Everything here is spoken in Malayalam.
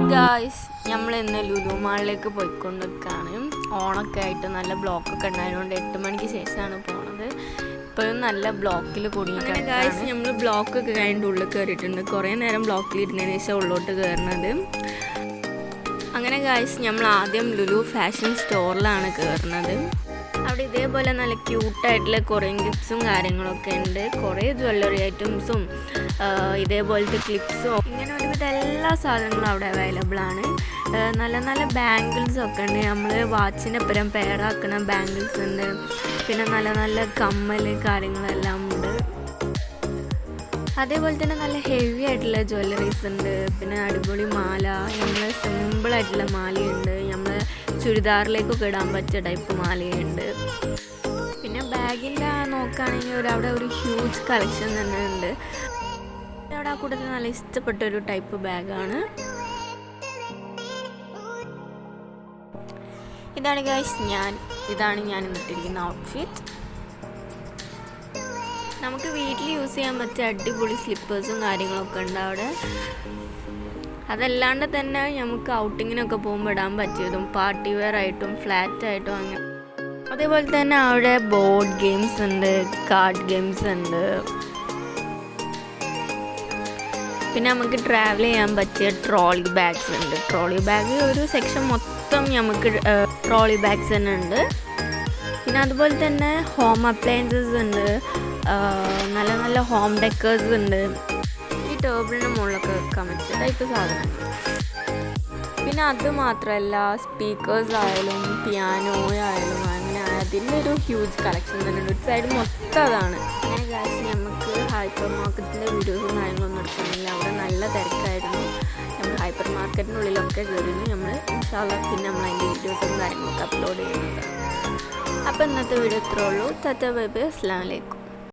ഇന്ന് ലുലു മാളിലേക്ക് പോയിക്കൊണ്ടിരിക്കുകയാണ് ഓണൊക്കെ ആയിട്ട് നല്ല ബ്ലോക്കൊക്കെ ഉണ്ടായതുകൊണ്ട് എട്ട് മണിക്ക് ശേഷമാണ് പോണത്. ഇപ്പോഴും നല്ല ബ്ലോക്കിൽ കുടുങ്ങി ഗായ്സ് നമ്മൾ ബ്ലോക്കൊക്കെ കഴിഞ്ഞിട്ട് ഉള്ളിൽ കയറിയിട്ടുണ്ട് കുറേ നേരം ബ്ലോക്കിൽ ഇരുന്നതിന് ശേഷം ഉള്ളോട്ട് കയറുന്നത് അങ്ങനെ ഗായ്സ് നമ്മൾ ആദ്യം ലുലു ഫാഷൻ സ്റ്റോറിലാണ് കയറുന്നത് അവിടെ ഇതേപോലെ നല്ല ക്യൂട്ടായിട്ടുള്ള കുറേ ഗിഫ്റ്റ്സും കാര്യങ്ങളൊക്കെ ഉണ്ട്. കുറേ ജ്വല്ലറി ഐറ്റംസും ഇതേപോലത്തെ ക്ലിപ്സും ഇങ്ങനെ ഒരുവിധ എല്ലാ സാധനങ്ങളും അവിടെ അവൈലബിൾ ആണ്. നല്ല നല്ല ബാംഗിൾസ് ഒക്കെ ഉണ്ട്. നമ്മൾ വാച്ചിന്റെ പുരം പെയറാക്കുന്ന ബാംഗിൾസ് ഉണ്ട്. പിന്നെ നല്ല നല്ല കമ്മൽ കാര്യങ്ങളെല്ലാം ഉണ്ട്. അതേപോലെ തന്നെ നല്ല ഹെവി ആയിട്ടുള്ള ജ്വല്ലറീസ് ഉണ്ട്. പിന്നെ അടിപൊളി മാല. നമ്മൾ സിമ്പിൾ ആയിട്ടുള്ള മാലയുണ്ട്. നമ്മൾ ചുരിദാറിലേക്കൊക്കെ ഇടാൻ പറ്റിയ ടൈപ്പ് മാലയുണ്ട്. പിന്നെ ബാഗിന്റെ നോക്കുകയാണെങ്കിൽ ഒരു അവിടെ ഒരു ഹ്യൂജ് കളക്ഷൻ തന്നെ ഉണ്ട്. അവിടെ ആ കൂട്ടത്തിൽ നല്ല ഇഷ്ടപ്പെട്ട ഒരു ടൈപ്പ് ബാഗാണ്. ഇതാണ് ഗൈസ് ഞാൻ ഇതാണ് ഞാൻ ഇന്നിട്ടിരിക്കുന്ന ഔട്ട്ഫിറ്റ് നമുക്ക് വീട്ടിൽ യൂസ് ചെയ്യാൻ പറ്റിയ അടിപൊളി സ്ലിപ്പേഴ്സും കാര്യങ്ങളൊക്കെ ഉണ്ട് അവിടെ. അതല്ലാണ്ട് തന്നെ നമുക്ക് ഔട്ടിങ്ങിനൊക്കെ പോകുമ്പോൾ ഇടാൻ പറ്റിയതും പാർട്ടി വെയർ ആയിട്ടും ഫ്ലാറ്റ് ആയിട്ടും അങ്ങനെ. അതേപോലെ തന്നെ അവിടെ ബോർഡ് ഗെയിംസ് ഉണ്ട് കാർഡ് ഗെയിംസ് ഉണ്ട്. പിന്നെ നമുക്ക് ട്രാവൽ ചെയ്യാൻ പറ്റിയ ട്രോളി ബാഗ്സ് ഉണ്ട്. ട്രോളി ബാഗ് ഒരു സെക്ഷൻ മൊത്തം നമുക്ക് ട്രോളി ബാഗ്സ് തന്നെ ഉണ്ട്. പിന്നെ അതുപോലെ തന്നെ ഹോം അപ്ലയൻസസ് ഉണ്ട്. നല്ല നല്ല ഹോം ഡെക്കേഴ്സ് ഉണ്ട്. ഈ ടേബിളിന്റെ മുകളിലൊക്കെ വെക്കാൻ പറ്റിയ ടൈപ്പ് സാധനങ്ങൾ. പിന്നെ അത് മാത്രമല്ല സ്പീക്കേഴ്സ് ആയാലും പിയാനോ ആയാലും ഒരു ഹ്യൂജ് കളക്ഷൻ തന്നെ ഒരു സൈഡ് മൊത്തം അതാണ്. അങ്ങനെ ക്ലാസ് നമുക്ക് ഹൈപ്പർ മാർക്കറ്റിന്റെ വീഡിയോസും കാര്യങ്ങളൊന്നും എടുക്കുന്നില്ല അവിടെ നല്ല തിരക്കായിരുന്നു. നമ്മൾ ഹൈപ്പർ മാർക്കറ്റിനുള്ളിലൊക്കെ കയറിയിരുന്നു നമ്മൾ ഇൻഷാല്ല പിന്നെ നമ്മൾ അതിന്റെ വീഡിയോസും കാര്യങ്ങളൊക്കെ അപ്ലോഡ് ചെയ്യുന്നത് അപ്പോൾ ഇന്നത്തെ വീഡിയോ ഇത്രേ ഉള്ളൂ. തത്ത ബൈബൈ അസ്സാം വലൈക്കും